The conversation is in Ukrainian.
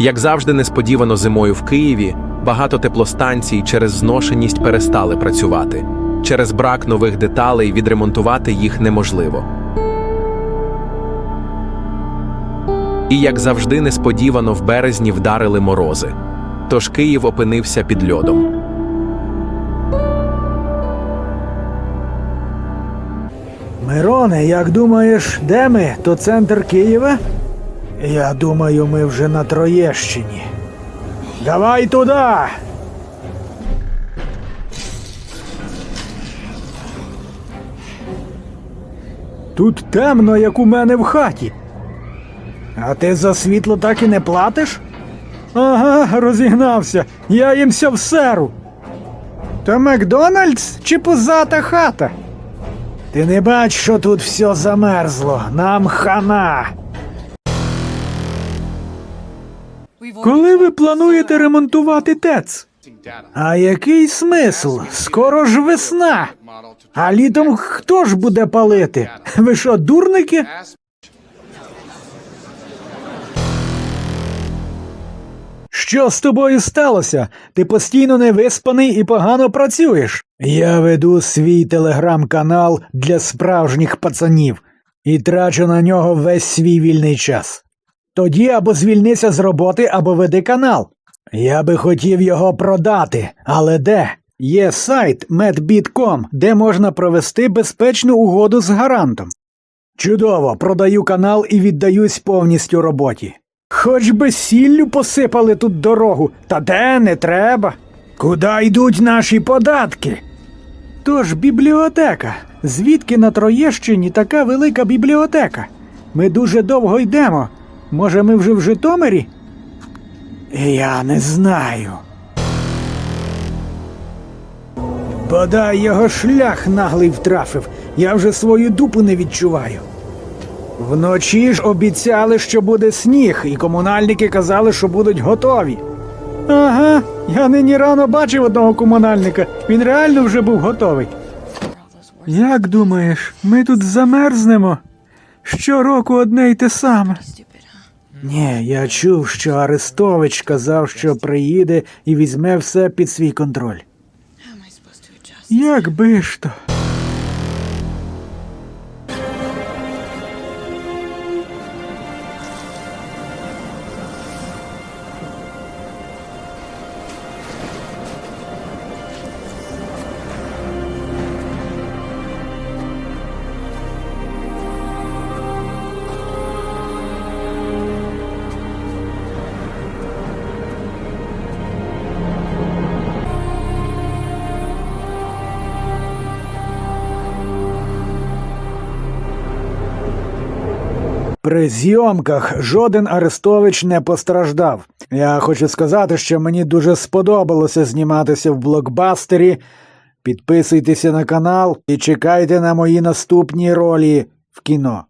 Як завжди, несподівано зимою в Києві багато теплостанцій через зношеність перестали працювати. Через брак нових деталей відремонтувати їх неможливо. І як завжди, несподівано в березні вдарили морози. Тож Київ опинився під льодом. Мироне, як думаєш, де ми? То центр Києва? Я думаю, ми вже на Троєщині. Давай туди. Тут темно, як у мене в хаті. А ти за світло так і не платиш? Ага, розігнався. Я їмся в серу. То Макдональдс чи позата хата? Ти не бач, що тут все замерзло. Нам хана. Коли ви плануєте ремонтувати ТЕЦ? А який смисл? Скоро ж весна. А літом хто ж буде палити? Ви що, дурники? Що з тобою сталося? Ти постійно невиспаний і погано працюєш. Я веду свій телеграм-канал для справжніх пацанів і трачу на нього весь свій вільний час. Тоді або звільнися з роботи, або веди канал. Я би хотів його продати, але де? Є сайт medbit.com, де можна провести безпечну угоду з гарантом. Чудово, продаю канал і віддаюсь повністю роботі. Хоч би сіллю посипали тут дорогу, та де не треба. Куди йдуть наші податки? Тож бібліотека. Звідки на Троєщині така велика бібліотека? Ми дуже довго йдемо. Може, ми вже в Житомирі? Я не знаю. Бодай його шлях наглий втрафив. Я вже свою дупу не відчуваю. Вночі ж обіцяли, що буде сніг, і комунальники казали, що будуть готові. Ага, я нині рано бачив одного комунальника. Він реально вже був готовий. Як думаєш, ми тут замерзнемо? Щороку одне й те саме. Ні, я чув, що Арестович казав, що приїде і візьме все під свій контроль. Як би ж то. При зйомках жоден Арестович не постраждав. Я хочу сказати, що мені дуже сподобалося зніматися в блокбастері. Підписуйтеся на канал і чекайте на мої наступні ролі в кіно.